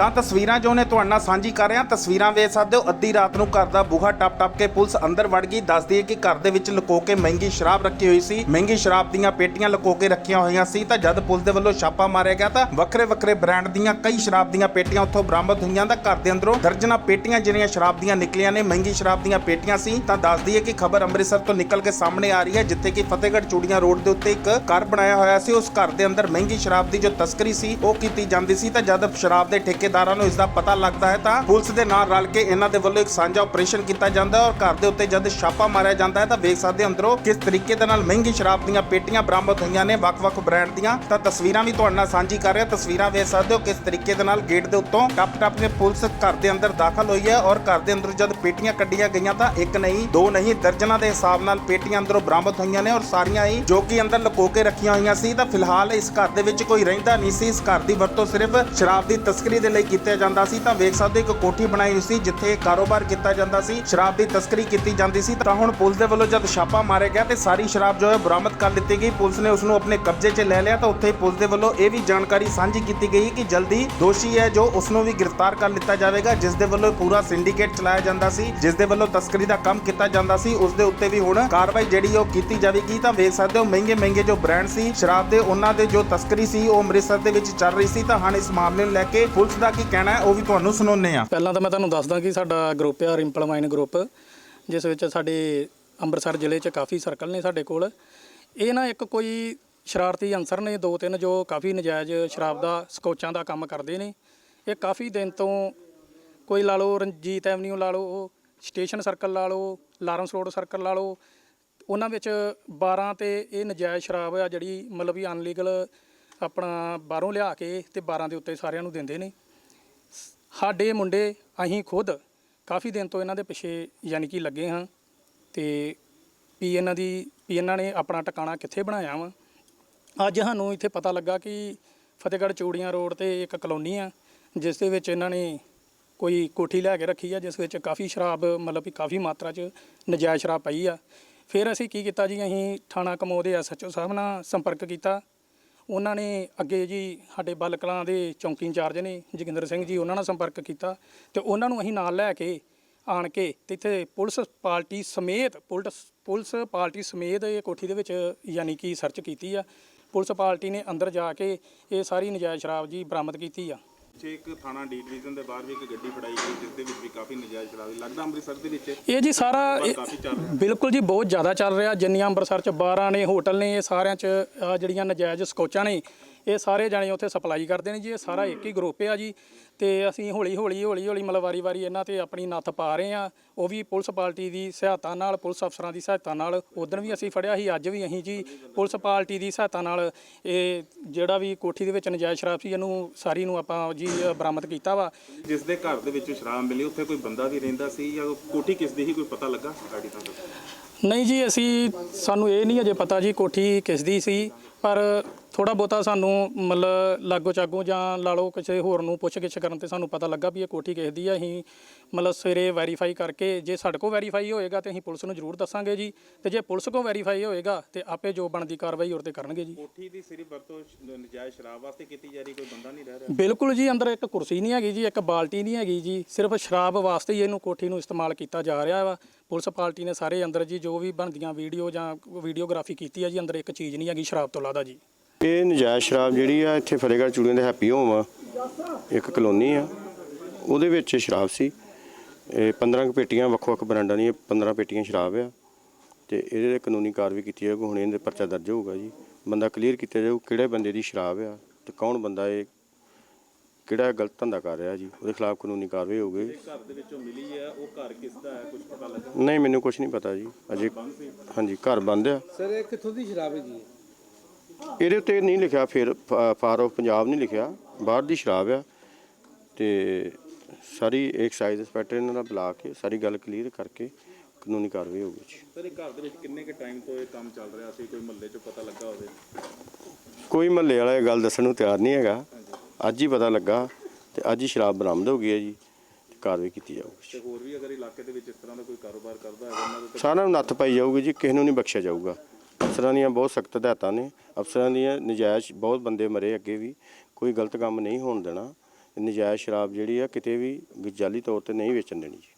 ਤਾਂ ਤਸਵੀਰਾਂ ਜੋ ਨੇ ਤੁਹਾਡੇ ਨਾਲ ਸਾਂਝੀ ਕਰ ਰਿਹਾ, ਤਸਵੀਰਾਂ ਵੇਖ ਸਕਦੇ ਹੋ। ਅੱਧੀ ਰਾਤ ਨੂੰ ਘਰ ਦਾ ਬੂਹਾ ਟੱਪ ਟੱਪ ਕੇ ਪੁਲਿਸ ਅੰਦਰ ਵੜ ਗਈ। ਦੱਸਦੀ ਹੈ ਕਿ ਘਰ ਦੇ ਵਿੱਚ ਲੁਕੋ ਕੇ ਮਹਿੰਗੀ ਸ਼ਰਾਬ ਰੱਖੀ ਹੋਈ ਸੀ। ਮਹਿੰਗੀ ਸ਼ਰਾਬ ਦੀਆਂ ਪੇਟੀਆਂ ਲੁਕੋ ਕੇ ਰੱਖੀਆਂ ਹੋਈਆਂ ਸੀ। ਤਾਂ ਜਦ ਪੁਲਿਸ ਦੇ ਵੱਲੋਂ ਛਾਪਾ ਮਾਰਿਆ ਗਿਆ ਤਾਂ ਵੱਖਰੇ ਵੱਖਰੇ ਬ੍ਰਾਂਡ ਦੀਆਂ ਕਈ ਸ਼ਰਾਬ ਦੀਆਂ ਪੇਟੀਆਂ ਉੱਥੋਂ ਬਰਾਮਦ ਹੋਈਆਂ ਤਾਂ ਘਰ ਦੇ ਅੰਦਰੋਂ ਦਰਜਨਾਂ ਪੇਟੀਆਂ ਜਿਹੜੀਆਂ ਸ਼ਰਾਬ ਦੀਆਂ ਨਿਕਲੀਆਂ ਨੇ, ਮਹਿੰਗੀ ਸ਼ਰਾਬ ਦੀਆਂ ਪੇਟੀਆਂ ਸੀ। ਤਾਂ ਦੱਸਦੀ ਹੈ ਕਿ ਖਬਰ ਅੰਮ੍ਰਿਤਸਰ ਤੋਂ ਨਿਕਲ ਕੇ ਸਾਹਮਣੇ ਆ ਰਹੀ ਹੈ, ਜਿੱਥੇ ਕਿ ਫਤਿਹਗੜ੍ਹ ਚੂੜੀਆਂ ਰੋਡ ਦੇ ਉੱਤੇ ਇੱਕ ਘਰ ਬਣਾਇਆ ਹੋਇਆ ਸੀ। ਉਸ ਘਰ ਦੇ ਅੰਦਰ ਮਹਿੰਗੀ ਸ਼ਰਾਬ ਦੀ ਜੋ ਤਸਕਰੀ ਸੀ, ਉਹ ਕੀਤੀ ਜਾਂਦੀ ਸੀ। ਤਾਂ ਜਦ ਸ਼ਰਾਬ ਦੇ ਠੇਕੇ ਠੇਕੇਦਾਰਾਂ ਨੂੰ ਇਸ ਦਾ ਪਤਾ ਲੱਗਦਾ ਹੈ ਤਾਂ ਪੁਲਿਸ ਦੇ ਨਾਲ ਰਲ ਕੇ ਇਹਨਾਂ ਦੇ ਵੱਲੋਂ ਇੱਕ ਸਾਂਝਾ ਆਪਰੇਸ਼ਨ ਕੀਤਾ ਜਾਂਦਾ ਹੈ ਔਰ ਘਰ ਦੇ ਉੱਤੇ ਜਦ ਛਾਪਾ ਮਾਰਿਆ ਜਾਂਦਾ ਹੈ ਤਾਂ ਵੇਖ ਸਕਦੇ ਅੰਦਰੋਂ ਕਿਸ ਤਰੀਕੇ ਦੇ ਨਾਲ ਮਹਿੰਗੀ ਸ਼ਰਾਬ ਦੀਆਂ ਪੇਟੀਆਂ ਬਰਾਮਦ ਹੋਈਆਂ ਨੇ, ਵੱਖ-ਵੱਖ ਬ੍ਰਾਂਡ ਦੀਆਂ। ਤਾਂ ਤਸਵੀਰਾਂ ਵੀ ਤੁਹਾਡੇ ਨਾਲ ਸਾਂਝੀ ਕਰ ਰਿਹਾ, ਤਸਵੀਰਾਂ ਵੇਖ ਸਕਦੇ ਹੋ ਕਿਸ ਤਰੀਕੇ ਦੇ ਨਾਲ ਗੇਟ ਦੇ ਉੱਤੋਂ ਟੱਪ-ਟੱਪ ਕੇ ਪੁਲਿਸ ਘਰ ਦੇ ਅੰਦਰ ਦਾਖਲ ਹੋਈ ਹੈ ਔਰ ਘਰ ਦੇ ਅੰਦਰ ਜਦ ਪੇਟੀਆਂ ਕੱਢੀਆਂ ਗਈਆਂ ਤਾਂ ਇੱਕ ਨਹੀਂ, ਦੋ ਨਹੀਂ, ਦਰਜਨਾਂ ਦੇ ਹਿਸਾਬ ਨਾਲ ਪੇਟੀਆਂ ਅੰਦਰੋਂ ਬਰਾਮਦ ਹੋਈਆਂ ਨੇ ਔਰ ਸਾਰੀਆਂ ਹੀ ਜੋ ਕਿ ਅੰਦਰ ਲੁਕੋ ਕੇ ਰੱਖੀਆਂ ਹੋਈਆਂ ਸੀ। ਤਾਂ ਫਿਲਹਾਲ ਇਸ ਘਰ ਦੇ ਵਿੱਚ ਕੋਈ ਰਹਿੰਦਾ ਨਹੀਂ ਸੀ। ਇਸ ਘਰ ਦੀ ਵਰਤੋਂ ਸਿਰਫ ਸ਼ਰਾਬ ਦੀ ਤਸਕਰੀ ਦੇ ਲਈ ਕੀਤਾ ਜਾਂਦਾ ਸੀ, ਤਾਂ ਵੇਖ ਸਕਦੇ ਹੋ ਇੱਕ ਕੋਠੀ ਬਣਾਈ ਹੋਈ ਸੀ, ਜਿੱਥੇ ਕਾਰੋਬਾਰ ਕੀਤਾ ਜਾਂਦਾ ਸੀ, ਸ਼ਰਾਬ ਦੀ ਤਸਕਰੀ ਕੀਤੀ ਜਾਂਦੀ ਸੀ, ਤਾਂ ਹੁਣ ਪੁਲਿਸ ਦੇ ਵੱਲੋਂ ਜਦ ਛਾਪਾ ਮਾਰਿਆ ਗਿਆ ਤੇ ਸਾਰੀ ਸ਼ਰਾਬ ਜੋ ਹੈ ਬਰਾਮਦ ਕਰ ਲਿੱਤੀ ਗਈ, ਪੁਲਿਸ ਨੇ ਉਸ ਨੂੰ ਆਪਣੇ ਕਬਜ਼ੇ 'ਚ ਲੈ ਲਿਆ, ਤਾਂ ਉੱਥੇ ਪੁਲਿਸ ਦੇ ਵੱਲੋਂ ਇਹ ਵੀ ਜਾਣਕਾਰੀ ਸਾਂਝੀ ਕੀਤੀ ਗਈ ਕਿ ਜਲਦੀ ਦੋਸ਼ੀ ਹੈ ਜੋ ਉਸ ਨੂੰ ਵੀ ਗ੍ਰਿਫਤਾਰ ਕਰ ਲਿੱਤਾ ਜਾਵੇਗਾ, ਜਿਸ ਦੇ ਵੱਲੋਂ ਪੂਰਾ ਸਿੰਡੀਕੇਟ ਚਲਾਇਆ ਜਾਂਦਾ ਸੀ, ਜਿਸ ਦੇ ਵੱਲੋਂ ਤਸਕਰੀ ਦਾ ਕੰਮ ਕੀਤਾ ਜਾਂਦਾ ਸੀ, ਉਸ ਦੇ ਉੱਤੇ ਵੀ ਹੁਣ ਕਾਰਵਾਈ ਜਿਹੜੀ ਉਹ ਕੀਤੀ ਜਾਵੇਗੀ, ਤਾਂ ਵੇਖ ਸਕਦੇ ਹੋ ਮਹਿੰਗੇ ਮਹਿੰਗੇ ਜੋ ਬ੍ਰਾਂਡ ਸੀ ਸ਼ਰਾਬ ਦੇ, ਉਹਨਾਂ ਦੇ ਜੋ ਤਸਕਰੀ ਸੀ, ਉਹ ਅੰਮ੍ਰਿਤਸਰ ਦੇ ਵਿੱਚ ਚੱਲ ਰਹੀ ਸੀ, ਤਾਂ ਹੁਣ ਇਸ ਮਾਮਲੇ ਨੂੰ ਲੈ ਕੇ ਪੁਲਿਸ ਦਾ ਕੀ ਕਹਿਣਾ ਹੈ, ਉਹ ਵੀ ਤੁਹਾਨੂੰ ਸੁਣਾਉਂਦੇ ਆ ਪਹਿਲਾਂ ਤਾਂ ਮੈਂ ਤੁਹਾਨੂੰ ਦੱਸਦਾ ਕਿ ਸਾਡਾ ਗਰੁੱਪ ਆ ਰਿੰਪਲ ਮਾਈਨ ਗਰੁੱਪ ਜਿਸ ਵਿੱਚ ਸਾਡੇ ਅੰਮ੍ਰਿਤਸਰ ਜ਼ਿਲ੍ਹੇ 'ਚ ਕਾਫੀ ਸਰਕਲ ਨੇ ਸਾਡੇ ਕੋਲ। ਇਹ ਨਾ ਇੱਕ ਕੋਈ ਸ਼ਰਾਰਤੀ ਅਨਸਰ ਨੇ, ਦੋ ਤਿੰਨ ਜੋ ਕਾਫੀ ਨਜਾਇਜ਼ ਸ਼ਰਾਬ ਦਾ ਸਕੋਚਾਂ ਦਾ ਕੰਮ ਕਰਦੇ ਨੇ। ਇਹ ਕਾਫੀ ਦਿਨ ਤੋਂ ਕੋਈ ਲਾ ਲਓ, ਰਣਜੀਤ ਐਵਨਿਊ ਲਾ ਲਓ ਸਟੇਸ਼ਨ ਸਰਕਲ ਲਾ ਲਓ, ਲਾਰੈਂਸ ਰੋਡ ਸਰਕਲ ਲਾ ਲਓ, ਉਹਨਾਂ ਵਿੱਚ 12 ਤੇ ਇਹ ਨਜਾਇਜ਼ ਸ਼ਰਾਬ ਆ ਜਿਹੜੀ ਮਤਲਬ ਵੀ ਅਨਲੀਗਲ ਆਪਣਾ ਬਾਹਰੋਂ ਲਿਆ ਕੇ ਤੇ 12 ਦੇ ਉੱਤੇ ਸਾਰਿਆਂ ਨੂੰ ਦਿੰਦੇ ਨੇ। ਸਾਡੇ ਮੁੰਡੇ ਅਸੀਂ ਖੁਦ ਕਾਫੀ ਦਿਨ ਤੋਂ ਇਹਨਾਂ ਦੇ ਪਿੱਛੇ ਯਾਨੀ ਕਿ ਲੱਗੇ ਹਾਂ ਤੇ ਵੀ ਇਹਨਾਂ ਦੀ, ਵੀ ਇਹਨਾਂ ਨੇ ਆਪਣਾ ਟਿਕਾਣਾ ਕਿੱਥੇ ਬਣਾਇਆ ਵਾ। ਅੱਜ ਸਾਨੂੰ ਇੱਥੇ ਪਤਾ ਲੱਗਾ ਕਿ ਫਤਿਹਗੜ੍ਹ ਚੂੜੀਆਂ ਰੋਡ ਤੇ ਇੱਕ ਕਲੋਨੀ ਆ, ਜਿਸ ਦੇ ਵਿੱਚ ਇਹਨਾਂ ਨੇ ਕੋਈ ਕੋਠੀ ਲੈ ਕੇ ਰੱਖੀ ਆ, ਜਿਸ ਵਿੱਚ ਕਾਫੀ ਸ਼ਰਾਬ, ਮਤਲਬ ਕਿ ਕਾਫੀ ਮਾਤਰਾ 'ਚ ਨਜਾਇਜ਼ ਸ਼ਰਾਬ ਪਈ ਆ। ਫਿਰ ਅਸੀਂ ਕੀ ਕੀਤਾ ਜੀ, ਅਸੀਂ ਥਾਣਾ ਕਮੋ ਦੇ ਐਸਐਚਓ ਸਾਹਿਬ ਨਾਲ ਸੰਪਰਕ ਕੀਤਾ ਉਹਨਾਂ ਨੇ ਅੱਗੇ ਜੀ ਸਾਡੇ ਬਲ ਕਲਾਂ ਦੇ ਚੌਂਕੀ ਇੰਚਾਰਜ ਨੇ ਜੋਗਿੰਦਰ ਸਿੰਘ ਜੀ, ਉਹਨਾਂ ਨਾਲ ਸੰਪਰਕ ਕੀਤਾ ਤੇ ਉਹਨਾਂ ਨੂੰ ਅਸੀਂ ਨਾਲ ਲੈ ਕੇ ਆਣ ਕੇ ਤੇ ਇੱਥੇ ਪੁਲਿਸ ਪਾਰਟੀ ਸਮੇਤ ਪੁਲਿਸ ਪੁਲਿਸ ਪਾਰਟੀ ਸਮੇਤ ਇਹ ਕੋਠੀ ਦੇ ਵਿੱਚ ਯਾਨੀ ਕਿ ਸਰਚ ਕੀਤੀ ਆ। ਪੁਲਿਸ ਪਾਰਟੀ ਨੇ ਅੰਦਰ ਜਾ ਕੇ ਇਹ ਸਾਰੀ ਨਜਾਇਜ਼ ਸ਼ਰਾਬ ਜੀ ਬਰਾਮਦ ਕੀਤੀ ਆ। ਪਿੱਛੇ ਇੱਕ ਥਾਣਾ ਡੀ ਡਿਵੀਜ਼ਨ ਦੇ ਬਾਹਰ ਵੀ ਇੱਕ ਗੱਡੀ ਫੜਾਈ ਗਈ ਜਿਸ ਦੇ ਵਿੱਚ ਵੀ ਕਾਫੀ ਨਜਾਇਜ਼ ਸ਼ਰਾਬ ਲੱਗਦਾ ਅੰਮ੍ਰਿਤਸਰ ਦੇ ਵਿੱਚ ਇਹ ਜੀ ਸਾਰਾ ਇਹ- ਕਾਫੀ ਚੱਲ ਰਿਹਾ। ਬਿਲਕੁਲ ਜੀ ਬਹੁਤ ਜ਼ਿਆਦਾ ਚੱਲ ਰਿਹਾ। ਜਿੰਨੀਆਂ ਅੰਮ੍ਰਿਤਸਰ ਚ ਬਾਰਾਂ ਨੇ ਹੋਟਲ ਨੇ ਇਹ ਸਾਰਿਆਂ ਚ ਆਹ ਜਿਹੜੀਆਂ ਨਜਾਇਜ਼ ਸਕੋਚਾਂ ਨੇ ਇਹ ਸਾਰੇ ਜਾਣੇ ਉੱਥੇ ਸਪਲਾਈ ਕਰਦੇ ਨੇ ਜੀ ਇਹ ਸਾਰਾ ਇੱਕ ਹੀ ਗਰੁੱਪ ਆ ਜੀ। ਤੇ ਅਸੀਂ ਹੌਲੀ ਹੌਲੀ ਹੌਲੀ ਹੌਲੀ ਮਤਲਬ ਵਾਰੀ ਵਾਰੀ ਇਹਨਾਂ ਤੇ ਆਪਣੀ ਨੱਥ ਪਾ ਰਹੇ ਆ ਉਹ ਵੀ ਪੁਲਿਸ ਪਾਰਟੀ ਦੀ ਸਹਾਇਤਾ ਨਾਲ ਪੁਲਿਸ ਅਫਸਰਾਂ ਦੀ ਸਹਾਇਤਾ ਨਾਲ ਉਦੋਂ ਵੀ ਅਸੀਂ ਫੜਿਆ ਸੀ ਅੱਜ ਵੀ ਅਸੀਂ ਜੀ ਪੁਲਿਸ ਪਾਰਟੀ ਦੀ ਸਹਾਇਤਾ ਨਾਲ ਇਹ ਜਿਹੜਾ ਵੀ ਕੋਠੀ ਦੇ ਵਿੱਚ ਨਜਾਇਜ਼ ਸ਼ਰਾਬ ਸੀ ਇਹਨੂੰ ਸਾਰੀ ਨੂੰ ਆਪਾਂ ਜੀ ਬਰਾਮਦ ਕੀਤਾ ਵਾ। ਜਿਸ ਦੇ ਘਰ ਦੇ ਵਿੱਚ ਸ਼ਰਾਬ ਮਿਲੀ ਉੱਥੇ ਕੋਈ ਬੰਦਾ ਵੀ ਰਹਿੰਦਾ ਸੀ ਜਾਂ ਕੋਠੀ ਕਿਸ ਦੀ ਹੀ ਕੋਈ ਪਤਾ ਲੱਗਾ? ਗਾੜੀ ਤਾਂ ਨਹੀਂ ਜੀ ਅਸੀਂ ਸਾਨੂੰ ਇਹ ਨਹੀਂ ਅਜੇ ਪਤਾ ਜੀ ਕੋਠੀ ਕਿਸ ਦੀ ਸੀ ਪਰ ਥੋੜਾ ਬਹੁਤਾ ਸਾਨੂੰ ਮਤਲਬ ਲਾਗੋ ਚਾਗੋ ਜਾਂ ਲਾ ਲਓ ਕਿਸੇ ਹੋਰ ਨੂੰ ਪੁੱਛ ਗਿੱਛ ਕਰਨ ਤੇ ਸਾਨੂੰ ਪਤਾ ਲੱਗਾ ਵੀ ਇਹ ਕੋਠੀ ਕਿਸ ਦੀ ਆ। ਅਸੀਂ ਮਤਲਬ ਸਵੇਰੇ ਵੈਰੀਫਾਈ ਕਰਕੇ ਜੇ ਸਾਡੇ ਕੋਲ ਵੈਰੀਫਾਈ ਹੋਏਗਾ ਤੇ ਅਸੀਂ ਪੁਲਿਸ ਨੂੰ ਜ਼ਰੂਰ ਦੱਸਾਂਗੇ ਜੀ। ਤੇ ਜੇ ਪੁਲਿਸ ਕੋਲ ਵੈਰੀਫਾਈ ਹੋਏਗਾ ਤੇ ਆਪੇ ਜੋ ਬਣਦੀ ਕਾਰਵਾਈ ਹੋਰ ਤੇ ਕਰਨਗੇ ਜੀ। ਕੋਠੀ ਦੀ ਸਿਰਫ ਵਰਤੋਂ ਨਜਾਇਜ਼ ਸ਼ਰਾਬ ਵਾਸਤੇ ਕੀਤੀ ਜਾ ਰਹੀ ਕੋਈ ਬੰਦਾ ਨਹੀਂ ਰਹਿ ਰਿਹਾ। ਬਿਲਕੁਲ ਜੀ ਅੰਦਰ ਇੱਕ ਕੁਰਸੀ ਨਹੀਂ ਹੈਗੀ ਜੀ ਇੱਕ ਬਾਲਟੀ ਨਹੀਂ ਹੈਗੀ ਜੀ। ਸਿਰਫ ਸ਼ਰਾਬ ਵਾਸਤੇ ਹੀ ਇਹਨੂੰ ਕੋਠੀ ਨੂੰ ਇਸਤੇਮਾਲ ਕੀਤਾ ਜਾ ਰਿਹਾ ਵਾ। ਪੁਲਿਸ ਪਾਰਟੀ ਨੇ ਸਾਰੇ ਅੰਦਰ ਜੀ ਜੋ ਵੀ ਬਣਦੀਆਂ ਵੀਡੀਓ ਜਾਂ ਵੀਡੀਓਗ੍ਰਾਫੀ ਕੀਤੀ ਹੈ ਜੀ ਅੰਦਰ ਇੱਕ ਚੀਜ਼ ਨਹੀਂ ਹੈਗੀ ਸ਼ਰਾਬ ਤੋਂ ਇਲਾਵਾ ਜੀ। ਇਹ ਨਜਾਇਜ਼ ਸ਼ਰਾਬ ਜਿਹੜੀ ਆ ਇੱਥੇ ਫਤਿਹਗੜ੍ਹ ਚੂੜੀਆਂ ਦੇ ਹੈਪੀ ਹੋਮ ਆ। ਇੱਕ ਕਲੋਨੀ ਆ। ਉਹਦੇ ਵਿੱਚ ਸ਼ਰਾਬ ਸੀ। ਇਹ 15 ਕੁ ਪੇਟੀਆਂ ਵੱਖ-ਵੱਖ ਬ੍ਰਾਂਡਾਂ ਦੀਆਂ 15 ਪੇਟੀਆਂ ਸ਼ਰਾਬ ਆ। ਤੇ ਇਹਦੇ ਤੇ ਕਾਨੂੰਨੀ ਕਾਰਵਾਈ ਕੀਤੀ ਜਾਊਗੀ ਹੁਣ ਇਹਦੇ ਪਰਚਾ ਦਰਜ ਹੋਊਗਾ ਜੀ। ਬੰਦਾ ਕਲੀਅਰ ਕੀਤਾ ਜਾਊ ਕਿਹੜੇ ਬੰਦੇ ਦੀ ਸ਼ਰਾਬ ਆ ਤੇ ਕੌਣ ਬੰਦਾ ਇਹ ਕਿਹੜਾ ਗਲਤ ਧੰਦਾ ਕਰ ਰਿਹਾ ਜੀ। ਉਹਦੇ ਖਿਲਾਫ ਕਾਨੂੰਨੀ ਕਾਰਵਾਈ ਹੋਊਗੀ। ਘਰ ਦੇ ਵਿੱਚੋਂ ਮਿਲੀ ਹੈ ਉਹ ਘਰ ਕਿਸ ਦਾ ਹੈ ਕੁਝ ਪਤਾ ਲੱਗਾ? ਨਹੀਂ ਮੈਨੂੰ ਕੁਝ ਨਹੀਂ ਪਤਾ ਜੀ। ਅਜੇ ਹਾਂਜੀ ਘਰ ਬੰਦ ਆ। ਸਰ ਇਹ ਕਿੱਥੋਂ ਦੀ ਸ਼ਰਾਬ ਹੈ ਜੀ? ਇਹਦੇ ਉੱਤੇ ਨਹੀਂ ਲਿਖਿਆ ਫਿਰ ਫਾਰ ਆਫ ਪੰਜਾਬ ਨਹੀਂ ਲਿਖਿਆ ਬਾਹਰ ਦੀ ਸ਼ਰਾਬ ਆ। ਤੇ ਸਾਰੀ ਐਕਸਾਈਜ਼ ਇੰਸਪੈਕਟਰ ਇਹਨਾਂ ਦਾ ਬੁਲਾ ਕੇ ਸਾਰੀ ਗੱਲ ਕਲੀਅਰ ਕਰਕੇ ਕਾਨੂੰਨੀ ਕਾਰਵਾਈ ਹੋਊਗੀ। ਜੀ ਸਰ ਇਹ ਘਰ ਦੇ ਵਿੱਚ ਕਿੰਨੇ ਕੁ ਟਾਈਮ ਤੋਂ ਇਹ ਕੰਮ ਚੱਲ ਰਿਹਾ ਸੀ? ਕੋਈ ਮਹੱਲੇ 'ਚ ਪਤਾ ਲੱਗਾ ਹੋਵੇ? ਕੋਈ ਮਹੱਲੇ ਵਾਲਾ ਇਹ ਗੱਲ ਦੱਸਣ ਨੂੰ ਤਿਆਰ ਨਹੀਂ ਹੈਗਾ। ਅੱਜ ਹੀ ਪਤਾ ਲੱਗਾ ਤੇ ਅੱਜ ਹੀ ਸ਼ਰਾਬ ਬਰਾਮਦ ਹੋ ਗਈ ਹੈ ਜੀ ਤੇ ਕਾਰਵਾਈ ਕੀਤੀ ਜਾਊਗੀ। ਤੇ ਹੋਰ ਵੀ ਅਗਰ ਇਲਾਕੇ ਦੇ ਵਿੱਚ ਇਸ ਤਰ੍ਹਾਂ ਦਾ ਕੋਈ ਕਾਰੋਬਾਰ ਕਰਦਾ ਹੈ ਉਹਨਾਂ ਦੇ ਸਾਰਿਆਂ ਨੂੰ ਨੱਥ ਪਾਈ ਜਾਊਗੀ ਜੀ ਕਿਸੇ ਨੂੰ ਨਹੀਂ ਬਖਸ਼ਿਆ ਜਾਊਗਾ। ਅਫਸਰਾਂ ਦੀਆਂ ਬਹੁਤ ਸਖਤ ਹਦਾਇਤਾਂ ਨੇ। ਅਫਸਰਾਂ ਦੀਆਂ ਨਜਾਇਜ਼, ਬਹੁਤ ਬੰਦੇ ਮਰੇ ਅੱਗੇ ਵੀ, ਕੋਈ ਗਲਤ ਕੰਮ ਨਹੀਂ ਹੋਣ ਦੇਣਾ। ਨਜਾਇਜ਼ ਸ਼ਰਾਬ ਜਿਹੜੀ ਆ ਕਿਤੇ ਵੀ ਜਾਲੀ ਤੌਰ ਤੇ ਨਹੀਂ ਵੇਚਣ ਦੇਣੀ ਜੀ।